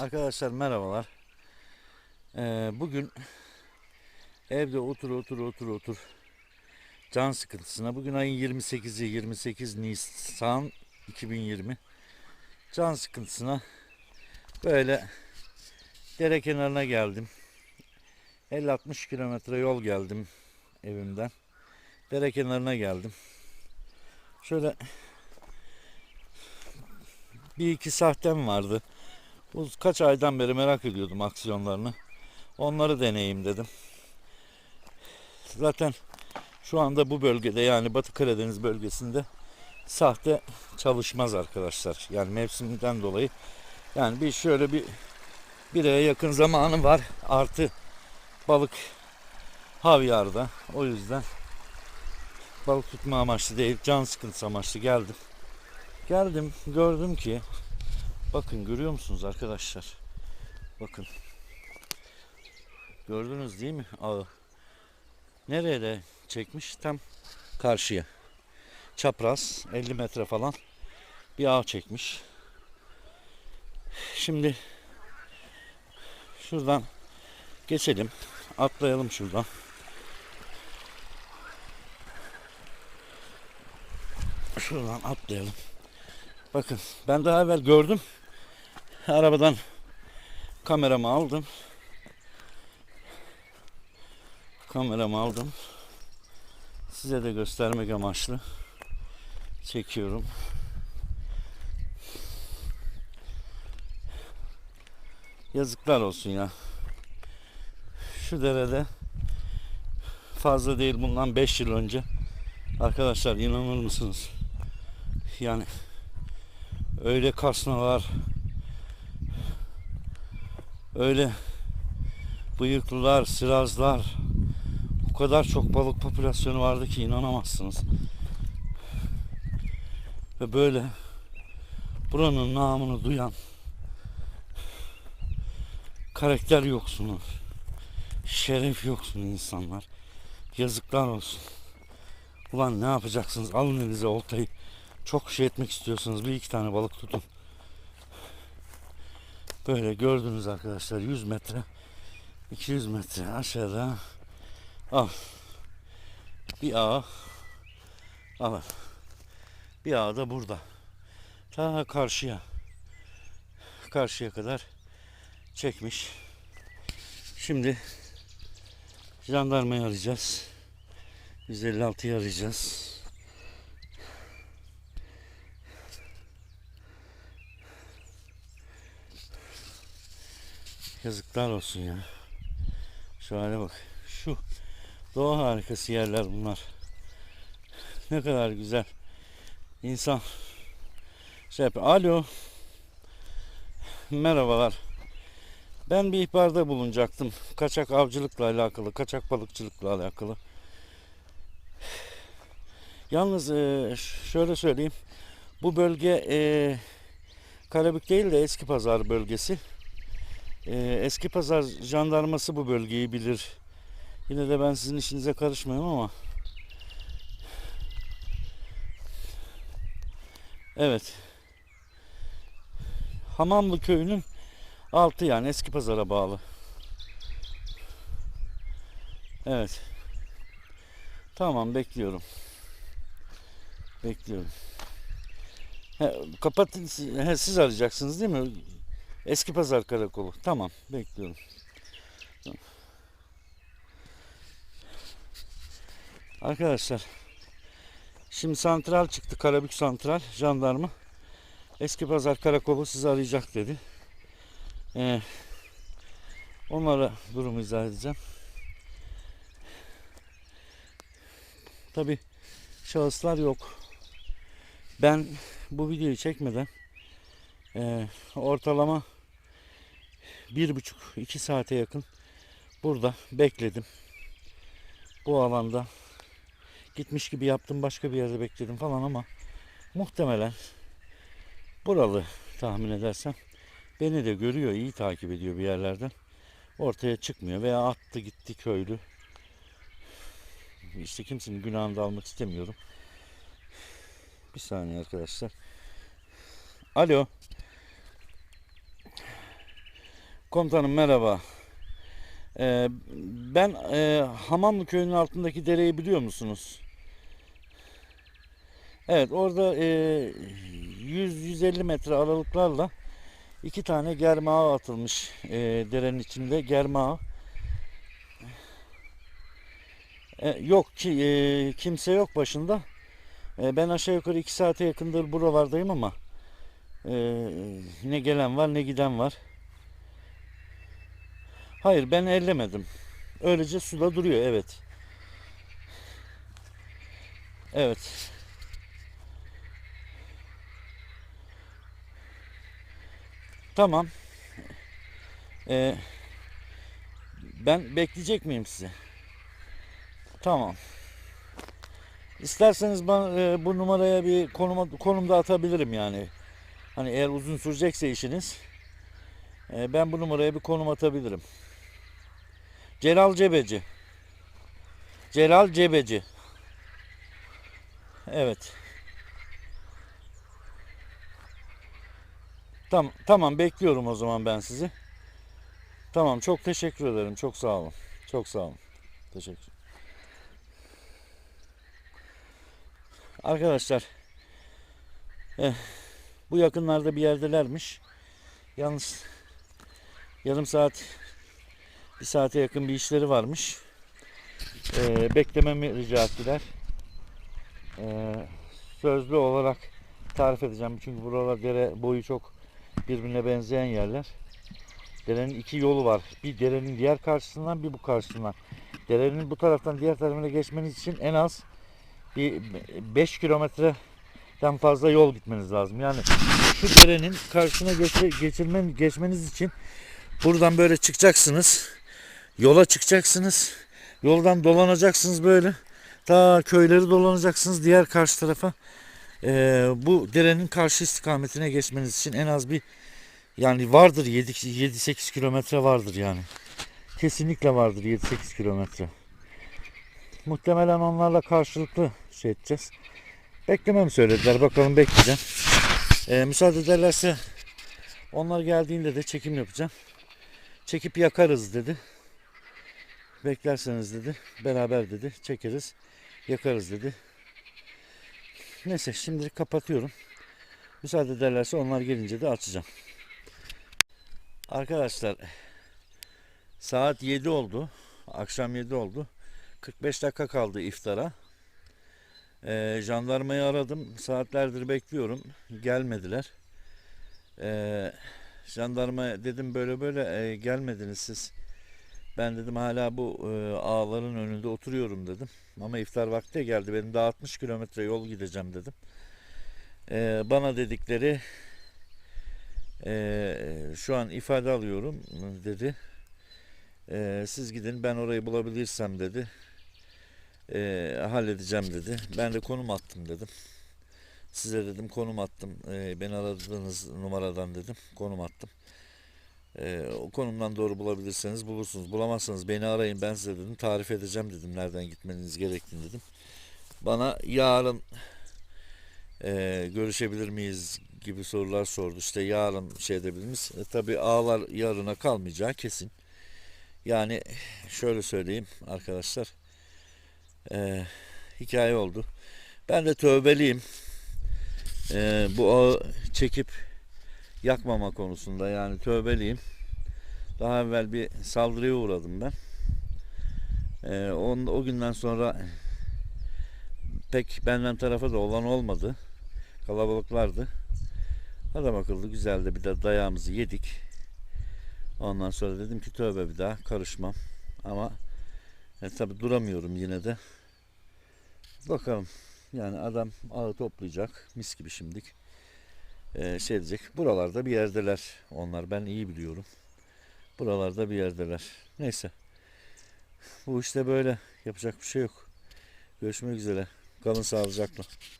Arkadaşlar merhabalar. Ee, bugün evde otur otur otur otur can sıkıntısına. Bugün ayın 28'i 28 Nisan 2020. Can sıkıntısına böyle dere kenarına geldim. 50-60 kilometre yol geldim evimden. Dere kenarına geldim. Şöyle bir iki sahtem vardı. Bu kaç aydan beri merak ediyordum aksiyonlarını. Onları deneyeyim dedim. Zaten şu anda bu bölgede yani Batı Karadeniz bölgesinde sahte çalışmaz arkadaşlar. Yani mevsimden dolayı. Yani bir şöyle bir bir aya yakın zamanı var. Artı balık havyarda. O yüzden balık tutma amaçlı değil, can sıkıntısı amaçlı geldim. Geldim, gördüm ki Bakın görüyor musunuz arkadaşlar? Bakın. Gördünüz değil mi ağı? Nereye de çekmiş? Tam karşıya. Çapraz 50 metre falan bir ağ çekmiş. Şimdi şuradan geçelim. Atlayalım şuradan. Şuradan atlayalım. Bakın ben daha evvel gördüm. Arabadan kameramı aldım. Kameramı aldım. Size de göstermek amaçlı çekiyorum. Yazıklar olsun ya. Şu derede fazla değil bundan 5 yıl önce arkadaşlar inanır mısınız? Yani öyle kasnalar öyle bıyıklılar, sirazlar o kadar çok balık popülasyonu vardı ki inanamazsınız. Ve böyle buranın namını duyan karakter yoksunu, şeref yoksunu insanlar. Yazıklar olsun. Ulan ne yapacaksınız? Alın elinize oltayı. Çok şey etmek istiyorsanız bir iki tane balık tutun. Böyle gördünüz arkadaşlar 100 metre 200 metre aşağıda. Al. Bir ağ. Al. Bir ağ da burada. Ta karşıya. Karşıya kadar çekmiş. Şimdi jandarmayı arayacağız. 156'yı arayacağız Yazıklar olsun ya. Şu hale bak. Şu doğa harikası yerler bunlar. Ne kadar güzel. İnsan şey yapıyor. Alo. Merhabalar. Ben bir ihbarda bulunacaktım. Kaçak avcılıkla alakalı, kaçak balıkçılıkla alakalı. Yalnız e, şöyle söyleyeyim. Bu bölge e, Karabük değil de Eski Pazar bölgesi. Ee, eski pazar jandarması bu bölgeyi bilir. Yine de ben sizin işinize karışmıyorum ama. Evet. Hamamlı köyünün altı yani eski pazara bağlı. Evet. Tamam bekliyorum. Bekliyorum. He, kapatın. He, siz arayacaksınız değil mi? Eski Pazar Karakolu. Tamam, bekliyorum. Arkadaşlar, şimdi santral çıktı. Karabük Santral, jandarma. Eski Pazar Karakolu sizi arayacak dedi. Ee, onlara durumu izah edeceğim. Tabi şahıslar yok. Ben bu videoyu çekmeden e, ortalama bir buçuk iki saate yakın burada bekledim. Bu alanda gitmiş gibi yaptım başka bir yerde bekledim falan ama muhtemelen buralı tahmin edersem beni de görüyor iyi takip ediyor bir yerlerden. Ortaya çıkmıyor veya attı gitti köylü. İşte kimsenin günahını da almak istemiyorum. Bir saniye arkadaşlar. Alo Komutanım merhaba. Ee, ben e, Hamamlı köyünün altındaki dereyi biliyor musunuz? Evet orada e, 100-150 metre aralıklarla iki tane germe ağı atılmış e, derenin içinde germe ağı. E, yok ki e, kimse yok başında. E, ben aşağı yukarı iki saate yakındır buralardayım ama e, ne gelen var ne giden var. Hayır ben ellemedim. Öylece suda duruyor evet. Evet. Tamam. Ee, ben bekleyecek miyim sizi? Tamam. İsterseniz ben e, bu numaraya bir konuma, konum da atabilirim yani. Hani eğer uzun sürecekse işiniz. E, ben bu numaraya bir konum atabilirim. Celal Cebeci. Celal Cebeci. Evet. Tamam, tamam bekliyorum o zaman ben sizi. Tamam çok teşekkür ederim. Çok sağ olun. Çok sağ olun. Teşekkür. Arkadaşlar eh, bu yakınlarda bir yerdelermiş. Yalnız yarım saat bir saate yakın bir işleri varmış. Ee, beklememi rica ettiler. Ee, sözlü olarak tarif edeceğim. Çünkü buralar dere boyu çok birbirine benzeyen yerler. Derenin iki yolu var. Bir derenin diğer karşısından bir bu karşısından. Derenin bu taraftan diğer tarafına geçmeniz için en az bir 5 kilometreden fazla yol gitmeniz lazım. Yani şu derenin karşısına geçe, geçirmen, geçmeniz için buradan böyle çıkacaksınız. Yola çıkacaksınız. Yoldan dolanacaksınız böyle. Ta köyleri dolanacaksınız diğer karşı tarafa. Ee, bu derenin karşı istikametine geçmeniz için en az bir yani vardır 7-8 kilometre vardır yani. Kesinlikle vardır 7-8 kilometre. Muhtemelen onlarla karşılıklı şey edeceğiz. Beklememi söylediler. Bakalım bekleyeceğim. Ee, müsaade ederlerse onlar geldiğinde de çekim yapacağım. Çekip yakarız dedi. Beklerseniz dedi. Beraber dedi. Çekeriz. Yakarız dedi. Neyse şimdilik kapatıyorum. Müsaade ederlerse onlar gelince de açacağım. Arkadaşlar saat 7 oldu. Akşam 7 oldu. 45 dakika kaldı iftara. Ee, jandarmayı aradım. Saatlerdir bekliyorum. Gelmediler. Ee, jandarma dedim böyle böyle e, gelmediniz siz. Ben dedim hala bu e, ağların önünde oturuyorum dedim. Ama iftar vakti geldi. Benim daha 60 kilometre yol gideceğim dedim. Ee, bana dedikleri e, şu an ifade alıyorum dedi. Ee, siz gidin ben orayı bulabilirsem dedi. Ee, halledeceğim dedi. Ben de konum attım dedim. Size dedim konum attım. Ee, beni aradığınız numaradan dedim. Konum attım. Ee, o konumdan doğru bulabilirseniz bulursunuz. Bulamazsanız beni arayın ben size dedim. Tarif edeceğim dedim. Nereden gitmeniz gerektiğini dedim. Bana yarın e, görüşebilir miyiz gibi sorular sordu. İşte yarın şey edebilir miyiz? E, tabii ağlar yarına kalmayacağı kesin. Yani şöyle söyleyeyim arkadaşlar. Ee, hikaye oldu. Ben de tövbeliyim. Ee, bu ağı çekip yakmama konusunda yani tövbeliyim. Daha evvel bir saldırıya uğradım ben. Ee, on, o günden sonra pek benden tarafa da olan olmadı. Kalabalıklardı. Adam akıllı güzeldi bir de dayağımızı yedik. Ondan sonra dedim ki tövbe bir daha karışmam. Ama e, tabi duramıyorum yine de. Bakalım. Yani adam ağı toplayacak. Mis gibi şimdik. E, şey diyecek. Buralarda bir yerdeler. Onlar ben iyi biliyorum. Buralarda bir yerdeler. Neyse. Bu işte böyle. Yapacak bir şey yok. Görüşmek üzere. Kalın sağlıcakla.